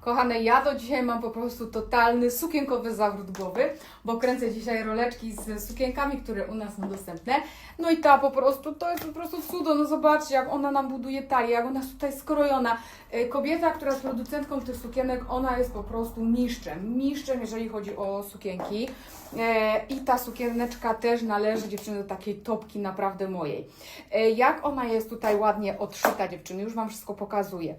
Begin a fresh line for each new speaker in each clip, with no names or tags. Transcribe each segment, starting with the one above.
Kochane, ja to dzisiaj mam po prostu totalny sukienkowy zawrót głowy, bo kręcę dzisiaj roleczki z sukienkami, które u nas są dostępne. No i ta po prostu, to jest po prostu cudo, no zobaczcie, jak ona nam buduje talię, jak ona jest tutaj skrojona. E, Kobieta, która jest producentką tych sukienek, ona jest po prostu mistrzem, mistrzem, jeżeli chodzi o sukienki. E, I ta sukieneczka też należy dziewczyny do takiej topki naprawdę mojej. E, Jak ona jest tutaj ładnie odszyta dziewczyny, już Wam wszystko pokazuję.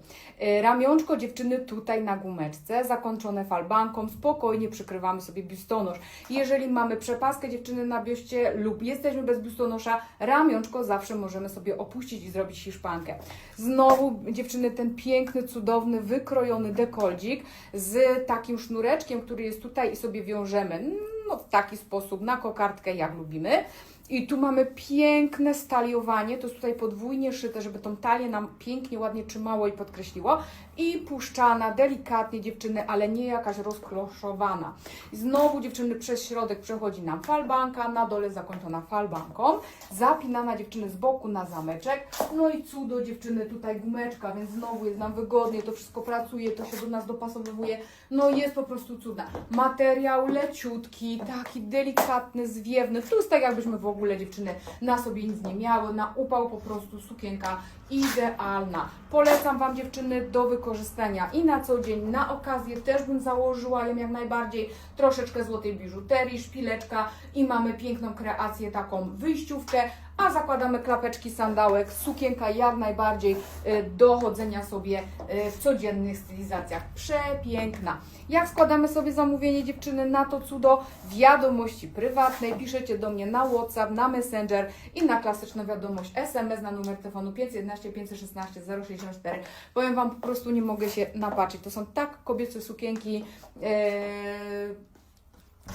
Ramionczko dziewczyny tutaj na gumeczce, zakończone falbanką, spokojnie przykrywamy sobie biustonosz. Jeżeli mamy przepaskę dziewczyny na biuście lub jesteśmy bez biustonosza, ramionczko zawsze możemy sobie opuścić i zrobić hiszpankę. Znowu dziewczyny ten piękny, cudowny, wykrojony dekoldzik z takim sznureczkiem, który jest tutaj i sobie wiążemy no, w taki sposób na kokardkę, jak lubimy. I tu mamy piękne staliowanie, to jest tutaj podwójnie szyte, żeby tą talię nam pięknie, ładnie trzymało i podkreśliło. I puszczana delikatnie dziewczyny, ale nie jakaś rozkloszowana. Znowu dziewczyny przez środek przechodzi nam falbanka, na dole zakończona falbanką, zapinana dziewczyny z boku na zameczek. No i cudo dziewczyny, tutaj gumeczka, więc znowu jest nam wygodnie, to wszystko pracuje, to się do nas dopasowuje. No jest po prostu cudna. Materiał leciutki, taki delikatny, zwiewny. To jest tak jakbyśmy w ogóle dziewczyny na sobie nic nie miały, na upał po prostu sukienka idealna. Polecam Wam dziewczyny do wykorzystania i na co dzień, na okazję też bym założyła ją jak najbardziej. Troszeczkę złotej biżuterii, szpileczka i mamy piękną kreację, taką wyjściówkę, a zakładamy klapeczki sandałek, sukienka jak najbardziej y, do chodzenia sobie y, w codziennych stylizacjach. Przepiękna. Jak składamy sobie zamówienie dziewczyny na to cudo? Wiadomości prywatnej. Piszecie do mnie na WhatsApp, na Messenger i na klasyczną wiadomość SMS na numer telefonu 511 516 064. Powiem Wam, po prostu nie mogę się napatrzeć. To są tak kobiece sukienki. Yy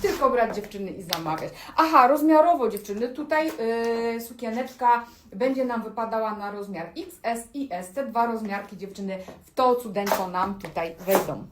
tylko brać dziewczyny i zamawiać. Aha, rozmiarowo dziewczyny, tutaj yy, sukieneczka będzie nam wypadała na rozmiar XS i S. Te dwa rozmiarki dziewczyny w to cudeńko nam tutaj wejdą.